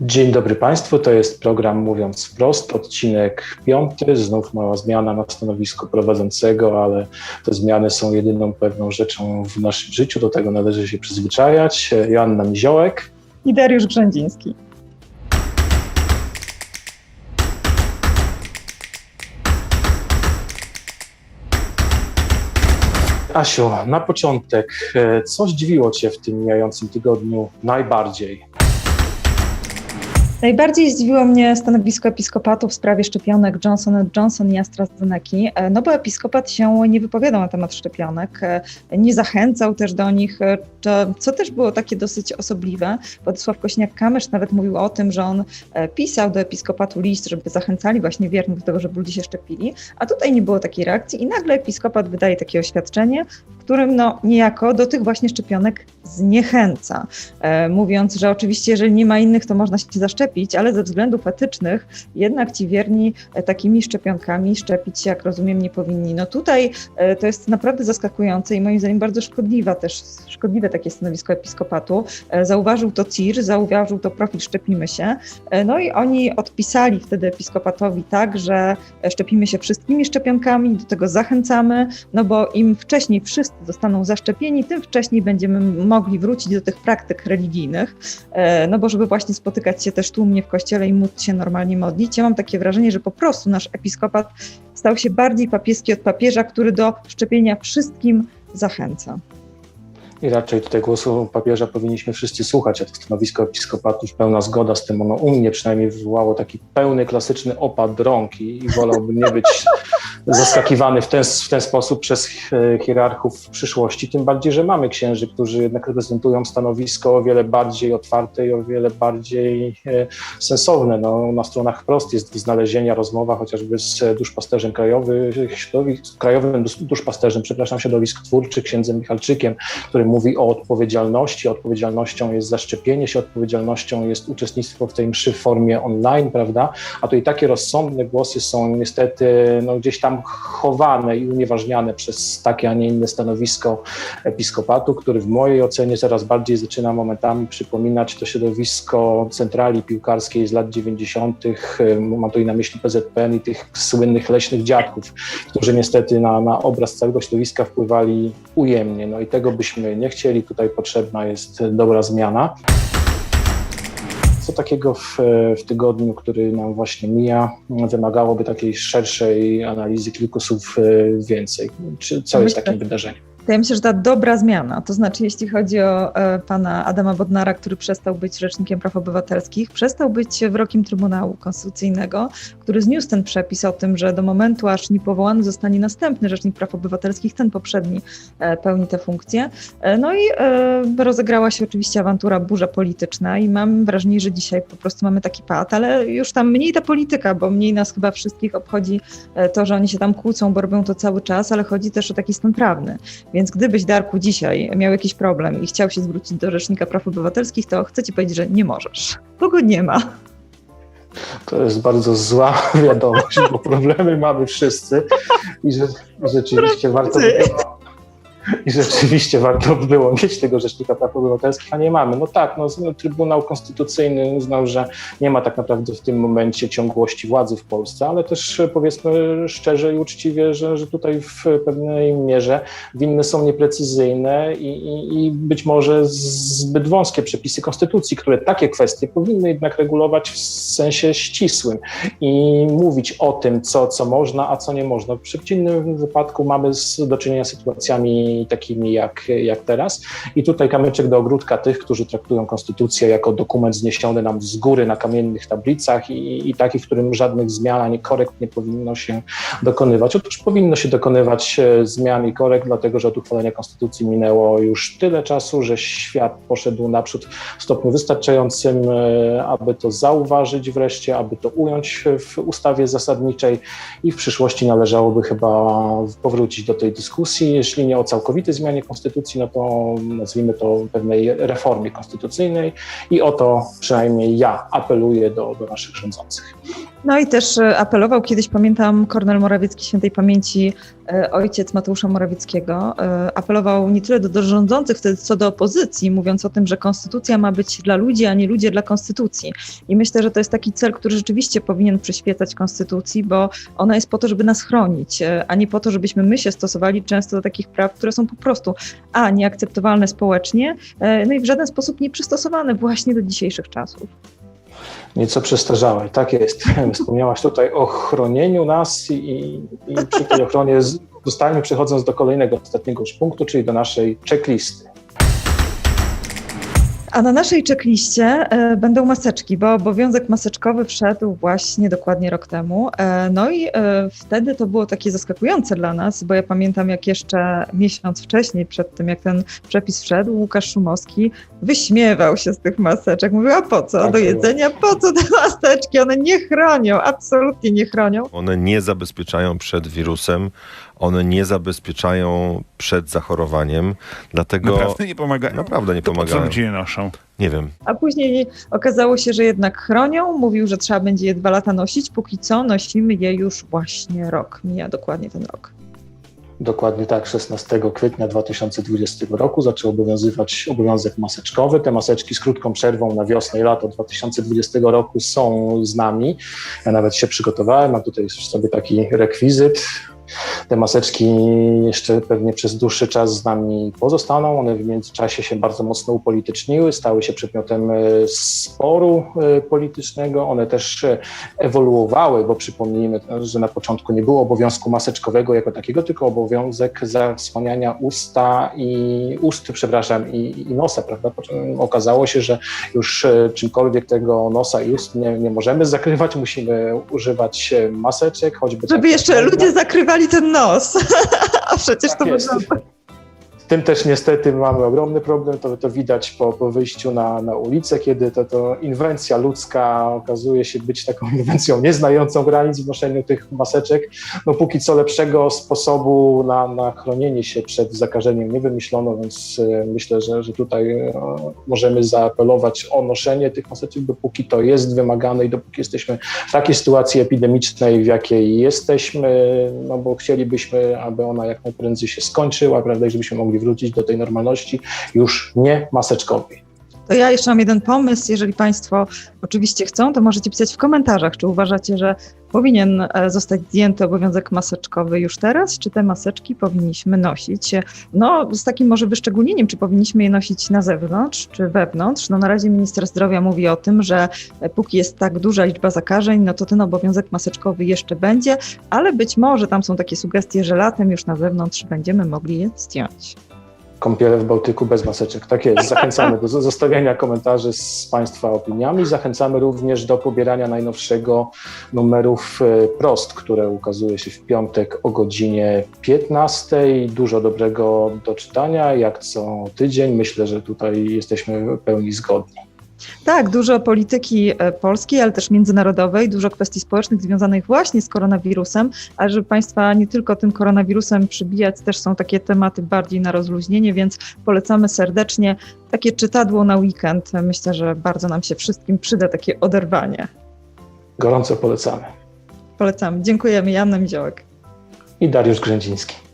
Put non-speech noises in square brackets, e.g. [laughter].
Dzień dobry Państwu, to jest program Mówiąc Wprost, odcinek piąty, znów mała zmiana na stanowisku prowadzącego, ale te zmiany są jedyną pewną rzeczą w naszym życiu, do tego należy się przyzwyczajać. Joanna Miziołek i Dariusz Brzędziński. Asiu, na początek, e, co zdziwiło Cię w tym mijającym tygodniu najbardziej? Najbardziej zdziwiło mnie stanowisko episkopatu w sprawie szczepionek Johnson Johnson i AstraZeneca, e, no bo episkopat się nie wypowiadał na temat szczepionek, e, nie zachęcał też do nich, e, co też było takie dosyć osobliwe. Władysław Kośniak-Kamysz nawet mówił o tym, że on pisał do episkopatu list, żeby zachęcali właśnie wiernych do tego, żeby ludzie się szczepili, a tutaj nie było takiej reakcji i nagle episkopat wydaje takie oświadczenie, w którym no niejako do tych właśnie szczepionek zniechęca, mówiąc, że oczywiście jeżeli nie ma innych, to można się zaszczepić, szczepić, ale ze względów etycznych jednak ci wierni e, takimi szczepionkami szczepić się, jak rozumiem, nie powinni. No tutaj e, to jest naprawdę zaskakujące i moim zdaniem bardzo szkodliwa też, szkodliwe takie stanowisko episkopatu. E, zauważył to CIR, zauważył to profil Szczepimy się. No i oni odpisali wtedy episkopatowi tak, że szczepimy się wszystkimi szczepionkami, do tego zachęcamy, no bo im wcześniej wszyscy zostaną zaszczepieni, tym wcześniej będziemy mogli wrócić do tych praktyk religijnych, no bo żeby właśnie spotykać się też tłumnie w kościele i móc się normalnie modlić. Ja mam takie wrażenie, że po prostu nasz episkopat stał się bardziej papieski od papieża, który do szczepienia wszystkim zachęca. I raczej tutaj głosu papieża powinniśmy wszyscy słuchać, a to stanowisko episkopatów, pełna zgoda z tym, ono u mnie przynajmniej wywołało taki pełny, klasyczny opad rąk i, i wolałbym nie być [laughs] zaskakiwany w ten, w ten sposób przez hierarchów w przyszłości, tym bardziej, że mamy księży, którzy jednak reprezentują stanowisko o wiele bardziej otwarte i o wiele bardziej e, sensowne. No, na stronach wprost jest znalezienia rozmowa chociażby z duszpasterzem krajowy, krajowym duszpasterzem, przepraszam, środowisk twórczych, księdzem Michalczykiem, który mówi o odpowiedzialności. Odpowiedzialnością jest zaszczepienie się, odpowiedzialnością jest uczestnictwo w tej mszy w formie online, prawda? A to i takie rozsądne głosy są niestety no, gdzieś tam chowane i unieważniane przez takie, a nie inne stanowisko episkopatu, który w mojej ocenie coraz bardziej zaczyna momentami przypominać to środowisko centrali piłkarskiej z lat 90., mam tu i na myśli PZPN i tych słynnych leśnych dziadków, którzy niestety na, na obraz całego środowiska wpływali ujemnie. No i tego byśmy nie chcieli, tutaj potrzebna jest dobra zmiana co takiego w, w, tygodniu, który nam właśnie mija, wymagałoby takiej szerszej analizy, kilku słów e, więcej? Czy co jest takim wydarzeniem? To ja myślę, że ta dobra zmiana, to znaczy jeśli chodzi o e, pana Adama Bodnara, który przestał być Rzecznikiem Praw Obywatelskich, przestał być wyrokiem Trybunału Konstytucyjnego, który zniósł ten przepis o tym, że do momentu, aż nie powołany zostanie następny Rzecznik Praw Obywatelskich, ten poprzedni e, pełni tę funkcję. E, no i rozegrała się oczywiście awantura, burza polityczna i mam wrażenie, że dzisiaj po prostu mamy taki pad, ale już tam mniej ta polityka, bo mniej nas chyba wszystkich obchodzi to, że oni się tam kłócą, bo robią to cały czas, ale chodzi też o taki stan prawny. Więc gdybyś, Darku, dzisiaj miał jakiś problem i chciał się zwrócić do Rzecznika Praw Obywatelskich, to chcę ci powiedzieć, że nie możesz, bo go nie ma. To jest bardzo zła [laughs] wiadomość, bo problemy mamy wszyscy i że, rzeczywiście warto i rzeczywiście warto by było mieć tego Rzecznika Praw Obywatelskich, a nie mamy. No tak, no, Trybunał Konstytucyjny uznał, że nie ma tak naprawdę w tym momencie ciągłości władzy w Polsce, ale też powiedzmy szczerze i uczciwie, że, że tutaj w pewnej mierze winne są nieprecyzyjne i, i, i być może zbyt wąskie przepisy Konstytucji, które takie kwestie powinny jednak regulować w sensie ścisłym i mówić o tym, co, co można, a co nie można. W przeciwnym wypadku mamy do czynienia z sytuacjami takimi jak, jak teraz. I tutaj kamyczek do ogródka tych, którzy traktują konstytucję jako dokument zniesiony nam z góry na kamiennych tablicach i, i taki, w którym żadnych zmian ani korekt nie powinno się dokonywać. Otóż powinno się dokonywać e, zmian i korekt, dlatego że od uchwalenia konstytucji minęło już tyle czasu, że świat poszedł naprzód w stopniu wystarczającym, e, aby to zauważyć wreszcie, aby to ująć w ustawie zasadniczej i w przyszłości należałoby chyba powrócić do tej dyskusji, jeśli nie o całkowitym całkowitej zmianie konstytucji, no to nazwijmy to pewnej reformie konstytucyjnej i o to przynajmniej ja apeluję do, do naszych rządzących. No i też e, apelował kiedyś, pamiętam, Kornel Morawiecki, świętej pamięci, e, ojciec Mateusza Morawieckiego, e, apelował nie tyle do, do rządzących, wtedy co do opozycji, mówiąc o tym, że konstytucja ma być dla ludzi, a nie ludzie dla konstytucji. I myślę, że to jest taki cel, który rzeczywiście powinien przyświecać konstytucji, bo ona jest po to, żeby nas chronić, a nie po to, żebyśmy my się stosowali często do takich praw, które są po prostu a nieakceptowalne społecznie, no i w żaden sposób nie przystosowane właśnie do dzisiejszych czasów. Nieco przestarzałe, tak jest. [laughs] Wspomniałaś tutaj o chronieniu nas i, i przy tej ochronie z- zostajemy przechodząc do kolejnego, ostatniego już punktu, czyli do naszej checklisty. A na naszej checkliście e, będą maseczki, bo obowiązek maseczkowy wszedł właśnie dokładnie rok temu. E, no i e, wtedy to było takie zaskakujące dla nas, bo ja pamiętam, jak jeszcze miesiąc wcześniej, przed tym jak ten przepis wszedł, Łukasz Szumowski wyśmiewał się z tych maseczek. Mówił, a po co? Tak Do było. jedzenia? Po co te maseczki? One nie chronią, absolutnie nie chronią. One nie zabezpieczają przed wirusem, one nie zabezpieczają przed zachorowaniem, dlatego Naprawdę nie pomagają. naprawdę nie To po co pomagają. ludzie je noszą? Nie wiem. A później okazało się, że jednak chronią. Mówił, że trzeba będzie je dwa lata nosić. Póki co nosimy je już właśnie rok. Mija dokładnie ten rok. Dokładnie tak, 16 kwietnia 2020 roku zaczął obowiązywać obowiązek maseczkowy. Te maseczki z krótką przerwą na wiosnę i lato 2020 roku są z nami. Ja nawet się przygotowałem, mam tutaj sobie taki rekwizyt. Te maseczki jeszcze pewnie przez dłuższy czas z nami pozostaną. One w międzyczasie się bardzo mocno upolityczniły, stały się przedmiotem e, sporu e, politycznego. One też e, ewoluowały, bo przypomnijmy, że na początku nie było obowiązku maseczkowego jako takiego, tylko obowiązek zasłaniania usta i ust, przepraszam, i, i nosa, prawda? Okazało się, że już czymkolwiek tego nosa i ust nie, nie możemy zakrywać, musimy używać maseczek, choćby Żeby tak jeszcze ludzie zakrywali ten nos. [laughs] A przecież tak to jest. wygląda. Tym też niestety mamy ogromny problem, to, to widać po, po wyjściu na, na ulicę, kiedy to, to inwencja ludzka okazuje się być taką [laughs] inwencją nieznającą granic w noszeniu tych maseczek. No póki co lepszego sposobu na, na chronienie się przed zakażeniem nie wymyślono, więc e, myślę, że, że tutaj e, możemy zaapelować o noszenie tych maseczek, dopóki to jest wymagane i dopóki jesteśmy w takiej sytuacji epidemicznej, w jakiej jesteśmy, no bo chcielibyśmy, aby ona jak najprędzej się skończyła, prawda, i żebyśmy mogli wrócić do tej normalności już nie maseczkowej. To ja jeszcze mam jeden pomysł. Jeżeli Państwo oczywiście chcą, to możecie pisać w komentarzach, czy uważacie, że powinien e, zostać zdjęty obowiązek maseczkowy już teraz, czy te maseczki powinniśmy nosić. No, z takim może wyszczególnieniem, czy powinniśmy je nosić na zewnątrz, czy wewnątrz. No, na razie minister zdrowia mówi o tym, że e, póki jest tak duża liczba zakażeń, no to ten obowiązek maseczkowy jeszcze będzie, ale być może tam są takie sugestie, że latem już na zewnątrz będziemy mogli je zdjąć. Kąpiele w Bałtyku bez maseczek. Tak jest. Zachęcamy do zostawiania komentarzy z Państwa opiniami. Zachęcamy również do pobierania najnowszego numerów e, Prost, które ukazuje się w piątek o godzinie 15. Dużo dobrego do czytania, jak co tydzień. Myślę, że tutaj jesteśmy pełni zgodni. Tak, dużo polityki e, polskiej, ale też międzynarodowej, dużo kwestii społecznych związanych właśnie z koronawirusem, ale żeby Państwa nie tylko tym koronawirusem przybijać, też są takie tematy bardziej na rozluźnienie, więc polecamy serdecznie takie czytadło na weekend. Myślę, że bardzo nam się wszystkim przyda takie oderwanie. Gorąco polecamy. Polecamy. Dziękujemy. Joanna Miziołek. I Dariusz Grzędziński.